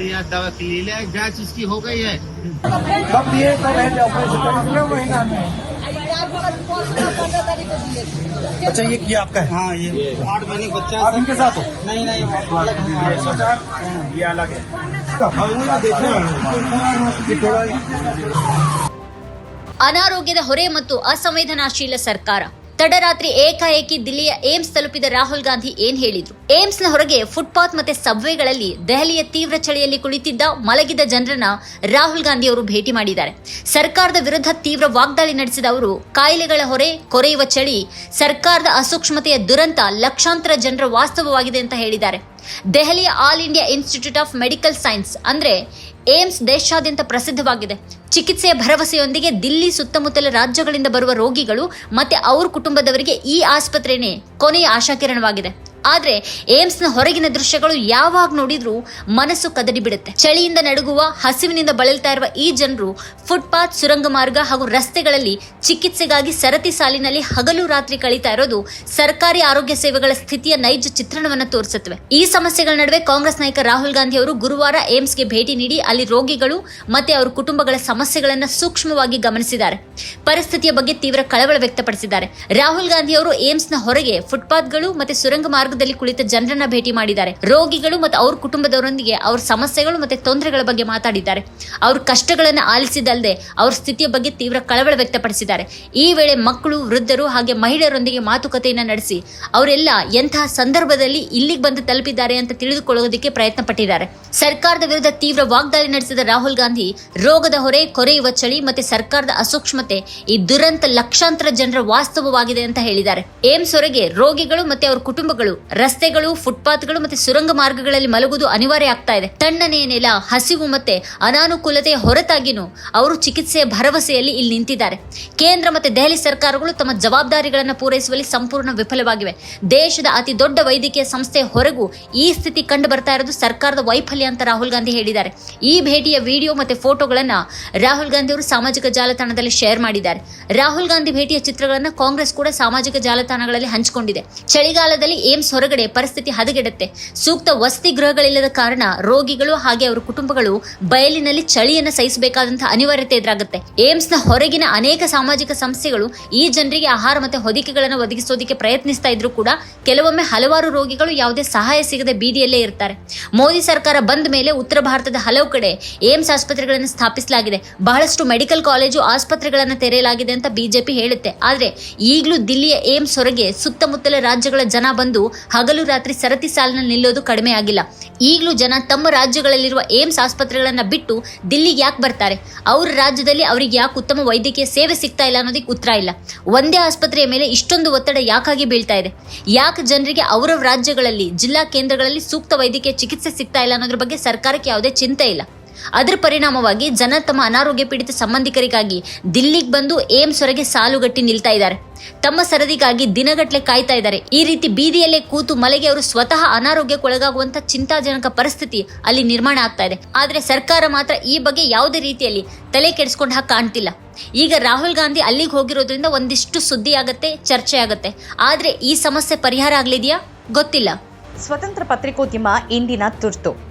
लिया दवा ले लिया जांच इसकी हो गई है कब दिए कब है ऑपरेशन अगले महीना में अच्छा ये किया आपका है हाँ ये आठ महीने का बच्चा आप इनके साथ हो नहीं नहीं अलग है। ये अलग है देखने ये थोड़ा ಅನಾರೋಗ್ಯದ ಹೊರೆ ಮತ್ತು ಅಸಂವೇದನಾಶೀಲ ಸರ್ಕಾರ ತಡರಾತ್ರಿ ಏಕಾಏಕಿ ದಿಲ್ಲಿಯ ಏಮ್ಸ್ ತಲುಪಿದ ರಾಹುಲ್ ಗಾಂಧಿ ಏನ್ ಹೇಳಿದ್ರು? ಏಮ್ಸ್ನ ಹೊರಗೆ ಫುಟ್ಪಾತ್ ಮತ್ತೆ ಸಬ್ವೆಗಳಲ್ಲಿ ದೆಹಲಿಯ ತೀವ್ರ ಚಳಿಯಲ್ಲಿ ಕುಳಿತಿದ್ದ ಮಲಗಿದ ಜನರನ್ನ ರಾಹುಲ್ ಗಾಂಧಿ ಅವರು ಭೇಟಿ ಮಾಡಿದ್ದಾರೆ. ಸರ್ಕಾರದ ವಿರುದ್ಧ ತೀವ್ರ ವಾಗ್ದಾಳಿ ನಡೆಸಿದ ಅವರು, ಕಾಯಿಲೆಗಳ ಹೊರೆ, ಕೊರೆಯುವ ಚಳಿ, ಸರ್ಕಾರದ ಅಸೂಕ್ಷ್ಮತೆಯ ದುರಂತ ಲಕ್ಷಾಂತರ ಜನರ ವಾಸ್ತವವಾಗಿದೆ ಅಂತ ಹೇಳಿದ್ದಾರೆ. ದೆಹಲಿಯ All India Institute of Medical Science ಅಂದ್ರೆ ಏಮ್ಸ್ ದೇಶಾದ್ಯಂತ ಪ್ರಸಿದ್ಧವಾಗಿದೆ. ಚಿಕಿತ್ಸೆಯ ಭರವಸೆಯೊಂದಿಗೆ ದಿಲ್ಲಿ ಸುತ್ತಮುತ್ತಲ ರಾಜ್ಯಗಳಿಂದ ಬರುವ ರೋಗಿಗಳು ಮತ್ತೆ ಅವ್ರ ಕುಟುಂಬದವರಿಗೆ ಈ ಆಸ್ಪತ್ರೆನೇ ಕೊನೆಯ ಆಶಾಕಿರಣವಾಗಿದೆ. ಆದ್ರೆ ಏಮ್ಸ್ನ ಹೊರಗಿನ ದೃಶ್ಯಗಳು ಯಾವಾಗ ನೋಡಿದ್ರೂ ಮನಸ್ಸು ಕದಡಿ ಬಿಡುತ್ತೆ. ಚಳಿಯಿಂದ ನಡುಗುವ ಹಸಿವಿನಿಂದ ಬಳಲ್ತಾ ಇರುವ ಈ ಜನರು ಫುಟ್ಪಾತ್, ಸುರಂಗ ಮಾರ್ಗ ಹಾಗೂ ರಸ್ತೆಗಳಲ್ಲಿ ಚಿಕಿತ್ಸೆಗಾಗಿ ಸರತಿ ಸಾಲಿನಲ್ಲಿ ಹಗಲು ರಾತ್ರಿ ಕಳೀತಾ ಇರೋದು ಸರ್ಕಾರಿ ಆರೋಗ್ಯ ಸೇವೆಗಳ ಸ್ಥಿತಿಯ ನೈಜ ಚಿತ್ರಣವನ್ನು ತೋರಿಸುತ್ತವೆ. ಈ ಸಮಸ್ಯೆಗಳ ನಡುವೆ ಕಾಂಗ್ರೆಸ್ ನಾಯಕ ರಾಹುಲ್ ಗಾಂಧಿ ಅವರು ಗುರುವಾರ ಏಮ್ಸ್ಗೆ ಭೇಟಿ ನೀಡಿ ಅಲ್ಲಿ ರೋಗಿಗಳು ಮತ್ತೆ ಅವರ ಕುಟುಂಬಗಳ ಸಮಸ್ಯೆಗಳನ್ನು ಸೂಕ್ಷ್ಮವಾಗಿ ಗಮನಿಸಿದ್ದಾರೆ. ಪರಿಸ್ಥಿತಿಯ ಬಗ್ಗೆ ತೀವ್ರ ಕಳವಳ ವ್ಯಕ್ತಪಡಿಸಿದ್ದಾರೆ. ರಾಹುಲ್ ಗಾಂಧಿ ಅವರು ಏಮ್ಸ್ನ ಹೊರಗೆ ಫುಟ್ಪಾತ್ಗಳು ಮತ್ತೆ ಸುರಂಗ ಮಾರ್ಗದಲ್ಲಿ ಕುಳಿತ ಜನರನ್ನ ಭೇಟಿ ಮಾಡಿದ್ದಾರೆ. ರೋಗಿಗಳು ಮತ್ತು ಅವ್ರ ಕುಟುಂಬದವರೊಂದಿಗೆ ಅವ್ರ ಸಮಸ್ಯೆಗಳು ಮತ್ತೆ ತೊಂದರೆಗಳ ಬಗ್ಗೆ ಮಾತಾಡಿದ್ದಾರೆ. ಅವ್ರ ಕಷ್ಟಗಳನ್ನು ಆಲಿಸಿದಲ್ಲದೆ ಅವ್ರ ಸ್ಥಿತಿಯ ಬಗ್ಗೆ ತೀವ್ರ ಕಳವಳ ವ್ಯಕ್ತಪಡಿಸಿದ್ದಾರೆ. ಈ ವೇಳೆ ಮಕ್ಕಳು, ವೃದ್ಧರು ಹಾಗೆ ಮಹಿಳೆಯರೊಂದಿಗೆ ಮಾತುಕತೆಯನ್ನ ನಡೆಸಿ ಅವರೆಲ್ಲ ಎಂತಹ ಸಂದರ್ಭದಲ್ಲಿ ಇಲ್ಲಿಗೆ ಬಂದು ತಲುಪಿದ್ದಾರೆ ಅಂತ ತಿಳಿದುಕೊಳ್ಳೋದಕ್ಕೆ ಪ್ರಯತ್ನ ಪಟ್ಟಿದ್ದಾರೆ ಸರ್ಕಾರದ ವಿರುದ್ಧ ತೀವ್ರ ವಾಗ್ದಾಳಿ ನಡೆಸಿದ ರಾಹುಲ್ ಗಾಂಧಿ, ರೋಗದ ಹೊರೆ ಕೊರೆಯುವ ಚಳಿ ಮತ್ತೆ ಸರ್ಕಾರದ ಅಸೂಕ್ಷ್ಮತೆ ಈ ದುರಂತ ಲಕ್ಷಾಂತರ ಜನರ ವಾಸ್ತವವಾಗಿದೆ ಅಂತ ಹೇಳಿದ್ದಾರೆ. ಏಮ್ಸ್ ಹೊರಗೆ ರೋಗಿಗಳು ಮತ್ತೆ ಅವರ ಕುಟುಂಬಗಳು ರಸ್ತೆಗಳು, ಫುಟ್ಪಾತ್ಗಳು ಮತ್ತೆ ಸುರಂಗ ಮಾರ್ಗಗಳಲ್ಲಿ ಮಲಗುವುದು ಅನಿವಾರ್ಯ ಆಗ್ತಾ ಇದೆ. ತಣ್ಣನೆಯ ನೆಲ, ಹಸಿವು ಮತ್ತೆ ಅನಾನುಕೂಲತೆಯ ಹೊರತಾಗಿನೂ ಅವರು ಚಿಕಿತ್ಸೆಯ ಭರವಸೆಯಲ್ಲಿ ಇಲ್ಲಿ ನಿಂತಿದ್ದಾರೆ. ಕೇಂದ್ರ ಮತ್ತೆ ದೆಹಲಿ ಸರ್ಕಾರಗಳು ತಮ್ಮ ಜವಾಬ್ದಾರಿಗಳನ್ನು ಪೂರೈಸುವಲ್ಲಿ ಸಂಪೂರ್ಣ ವಿಫಲವಾಗಿವೆ. ದೇಶದ ಅತಿ ದೊಡ್ಡ ವೈದ್ಯಕೀಯ ಸಂಸ್ಥೆ ಹೊರಗೂ ಈ ಸ್ಥಿತಿ ಕಂಡು ಬರ್ತಾ ಇರೋದು ಸರ್ಕಾರದ ವೈಫಲ್ಯ ಅಂತ ರಾಹುಲ್ ಗಾಂಧಿ ಹೇಳಿದ್ದಾರೆ. ಈ ಭೇಟಿಯ ವಿಡಿಯೋ ಮತ್ತೆ ಫೋಟೋಗಳನ್ನ ರಾಹುಲ್ ಗಾಂಧಿ ಅವರು ಸಾಮಾಜಿಕ ಜಾಲತಾಣದಲ್ಲಿ ಶೇರ್ ಮಾಡಿದ್ದಾರೆ. ರಾಹುಲ್ ಗಾಂಧಿ ಭೇಟಿಯ ಚಿತ್ರಗಳನ್ನು ಕಾಂಗ್ರೆಸ್ ಕೂಡ ಸಾಮಾಜಿಕ ಜಾಲತಾಣಗಳಲ್ಲಿ ಹಂಚಿಕೊಂಡಿದೆ. ಚಳಿಗಾಲದಲ್ಲಿ ಏಮ್ಸ್ ಹೊರಗಡೆ ಪರಿಸ್ಥಿತಿ ಹದಗೆಡುತ್ತೆ. ಸೂಕ್ತ ವಸತಿ ಗೃಹಗಳಿಲ್ಲದ ಕಾರಣ ರೋಗಿಗಳು ಹಾಗೆ ಅವರ ಕುಟುಂಬಗಳು ಬಯಲಿನಲ್ಲಿ ಚಳಿಯನ್ನು ಸಹಿಸಬೇಕಾದಂತಹ ಅನಿವಾರ್ಯತೆ ಎದುರಾಗುತ್ತೆ. ಏಮ್ಸ್ನ ಹೊರಗಿನ ಅನೇಕ ಸಾಮಾಜಿಕ ಸಂಸ್ಥೆಗಳು ಈ ಜನರಿಗೆ ಆಹಾರ ಮತ್ತೆ ಹೊದಿಕೆಗಳನ್ನು ಒದಗಿಸೋದಕ್ಕೆ ಪ್ರಯತ್ನಿಸ್ತಾ ಇದ್ರು ಕೂಡ ಕೆಲವೊಮ್ಮೆ ಹಲವಾರು ರೋಗಿಗಳು ಯಾವುದೇ ಸಹಾಯ ಸಿಗದೆ ಬೀದಿಯಲ್ಲೇ ಇರ್ತಾರೆ. ಮೋದಿ ಸರ್ಕಾರ ಬಂದ ಮೇಲೆ ಉತ್ತರ ಭಾರತದ ಹಲವು ಕಡೆ ಏಮ್ಸ್ ಆಸ್ಪತ್ರೆಗಳನ್ನು ಸ್ಥಾಪಿಸಲಾಗಿದೆ. ಬಹಳಷ್ಟು ಮೆಡಿಕಲ್ ಕಾಲೇಜು ಆಸ್ಪತ್ರೆಗಳನ್ನು ತೆರೆಯಲಾಗಿದೆ ಅಂತ ಬಿಜೆಪಿ ಹೇಳುತ್ತೆ. ಆದರೆ ಈಗಲೂ ದಿಲ್ಲಿಯ ಏಮ್ಸ್ ಹೊರಗೆ ಸುತ್ತಮುತ್ತಲ ರಾಜ್ಯಗಳ ಜನ ಬಂದು ಹಗಲು ರಾತ್ರಿ ಸರತಿ ಸಾಲಿನ ನಿಲ್ಲೋದು ಕಡಿಮೆ ಆಗಿಲ್ಲ. ಈಗಲೂ ಜನ ತಮ್ಮ ರಾಜ್ಯಗಳಲ್ಲಿರುವ ಏಮ್ಸ್ ಆಸ್ಪತ್ರೆಗಳನ್ನು ಬಿಟ್ಟು ದಿಲ್ಲಿಗೆ ಯಾಕೆ ಬರ್ತಾರೆ? ಅವ್ರ ರಾಜ್ಯದಲ್ಲಿ ಅವರಿಗೆ ಯಾಕೆ ಉತ್ತಮ ವೈದ್ಯಕೀಯ ಸೇವೆ ಸಿಗ್ತಾ ಇಲ್ಲ ಅನ್ನೋದಕ್ಕೆ ಉತ್ತರ ಇಲ್ಲ. ಒಂದೇ ಆಸ್ಪತ್ರೆಯ ಮೇಲೆ ಇಷ್ಟೊಂದು ಒತ್ತಡ ಯಾಕಾಗಿ ಬೀಳ್ತಾ ಇದೆ? ಯಾಕೆ ಜನರಿಗೆ ಅವರ ರಾಜ್ಯಗಳಲ್ಲಿ, ಜಿಲ್ಲಾ ಕೇಂದ್ರಗಳಲ್ಲಿ ಸೂಕ್ತ ವೈದ್ಯಕೀಯ ಚಿಕಿತ್ಸೆ ಸಿಗ್ತಾ ಇಲ್ಲ ಅನ್ನೋದ್ರ ಬಗ್ಗೆ ಸರ್ಕಾರಕ್ಕೆ ಯಾವುದೇ ಚಿಂತೆ ಇಲ್ಲ. ಅದರ ಪರಿಣಾಮವಾಗಿ ಜನ ತಮ್ಮ ಅನಾರೋಗ್ಯ ಪೀಡಿತ ಸಂಬಂಧಿಕರಿಗಾಗಿ ದಿಲ್ಲಿಗೆ ಬಂದು ಏಮ್ಸ್ ಹೊರಗೆ ಸಾಲುಗಟ್ಟಿ ನಿಲ್ತಾ ಇದ್ದಾರೆ. ತಮ್ಮ ಸರದಿಗಾಗಿ ದಿನಗಟ್ಟಲೆ ಕಾಯ್ತಾ ಇದ್ದಾರೆ. ಈ ರೀತಿ ಬೀದಿಯಲ್ಲೇ ಕೂತು ಮಲೆಗೆ ಅವರು ಸ್ವತಃ ಅನಾರೋಗ್ಯಕ್ಕೊಳಗಾಗುವಂತ ಚಿಂತಾಜನಕ ಪರಿಸ್ಥಿತಿ ಅಲ್ಲಿ ನಿರ್ಮಾಣ ಆಗ್ತಾ ಇದೆ. ಆದರೆ ಸರ್ಕಾರ ಮಾತ್ರ ಈ ಬಗ್ಗೆ ಯಾವುದೇ ರೀತಿಯಲ್ಲಿ ತಲೆ ಕೆಡಿಸ್ಕೊಂಡು ಹಾಗೆ ಕಾಣ್ತಿಲ್ಲ. ಈಗ ರಾಹುಲ್ ಗಾಂಧಿ ಅಲ್ಲಿಗೆ ಹೋಗಿರೋದ್ರಿಂದ ಒಂದಿಷ್ಟು ಸುದ್ದಿ ಆಗತ್ತೆ, ಚರ್ಚೆ ಆಗತ್ತೆ. ಆದರೆ ಈ ಸಮಸ್ಯೆ ಪರಿಹಾರ ಆಗ್ಲಿದೆಯಾ? ಗೊತ್ತಿಲ್ಲ. ಸ್ವತಂತ್ರ ಪತ್ರಿಕೋದ್ಯಮ ಇಂದಿನ ತುರ್ತು.